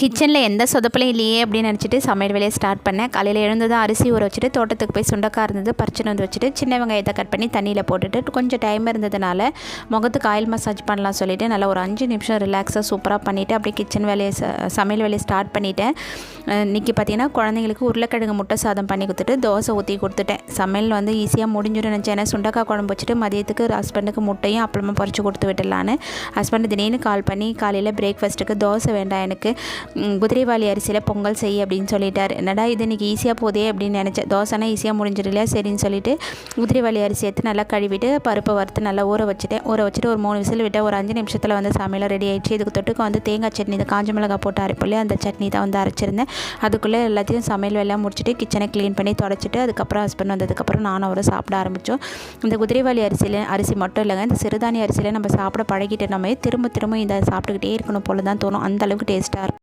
கிச்சனில் எந்த சொதப்பலையும் இல்லையே அப்படின்னு நினச்சிட்டு சமையல் வேலையை ஸ்டார்ட் பண்ணேன். காலையில் எழுந்ததும் அரிசி ஊற வச்சுட்டு தோட்டத்துக்கு போய் சுண்டக்காய் இருந்தது பறிச்சுன்னு வந்து வச்சுட்டு சின்ன வெங்காயத்தை கட் பண்ணி தண்ணியில் போட்டுட்டு கொஞ்சம் டைம் இருந்ததுனால முகத்துக்கு ஆயில் மசாஜ் பண்ணலாம் சொல்லிவிட்டு நல்லா ஒரு அஞ்சு நிமிஷம் ரிலாக்ஸாக சூப்பராக பண்ணிவிட்டு அப்படியே கிச்சன் வேலையை சமையல் வேலையை ஸ்டார்ட் பண்ணிவிட்டேன் இன்றைக்கி பார்த்தீங்கன்னா குழந்தைங்களுக்கு உருளைக்கிழங்கு முட்டை சாதம் பண்ணி கொடுத்துட்டு தோசை ஊற்றி கொடுத்துட்டேன். சமையல் வந்து ஈஸியாக முடிஞ்சிடும் நினச்சேன். ஏன்னா சுண்டக்காய் குழம்பு வச்சுட்டு மதியத்துக்கு ஹஸ்பண்டுக்கு முட்டையும் அப்புறமா பறித்து கொடுத்து விட்டுடலான்னு. ஹஸ்பண்ட் திடீர்னு கால் பண்ணி காலையில் பிரேக்ஃபாஸ்ட்டுக்கு தோசை வேண்டாம் எனக்கு. குதிரைவாளி அரிசியில் பொங்கல் செய் அப்படின்னு சொல்லிட்டார். என்னடா இது இன்றைக்கி ஈஸியாக போதே அப்படின்னு நினச்சேன் தோசைனா ஈஸியாக முடிஞ்சிடல சரின்னு சொல்லிட்டு குதிரைவாளி அரிசி எடுத்து நல்லா கழுவிட்டு பருப்பை வறுத்து நல்லா ஊற வச்சுட்டேன். ஊற வச்சுட்டு ஒரு மூணு விசில் விட்டு ஒரு அஞ்சு நிமிஷத்தில் வந்து சமையல் ரெடி ஆகிடுச்சு இதுக்கு தொட்டுக்கு வந்து தேங்காய் சட்னி இந்த காஞ்ச மிளகாய் போட்டு அரைப்பொல்லி அந்த சட்னி தான் வந்து அரைச்சிருந்தேன். அதுக்குள்ளே எல்லாத்தையும் சமையல் வேலையாக முடிச்சுட்டு கிச்சனை க்ளீன் பண்ணி தொடச்சிட்டு அதுக்கப்புறம் ஹஸ்பண்ட் வந்ததுக்கப்புறம் நானும் அவரை சாப்பிட ஆரம்பித்தோம் இந்த குதிரைவாளி அரிசியில் அரிசி மட்டும் இல்லைங்க இந்த சிறுதானிய அரிசியில் நம்ம சாப்பிட பழகிட்டு நம்ம திரும்ப திரும்ப இதை சாப்பிட்டுக்கிட்டே இருக்கணும் போல தான் தோணும். அந்த அளவுக்கு டேஸ்ட்டாக இருக்கும்.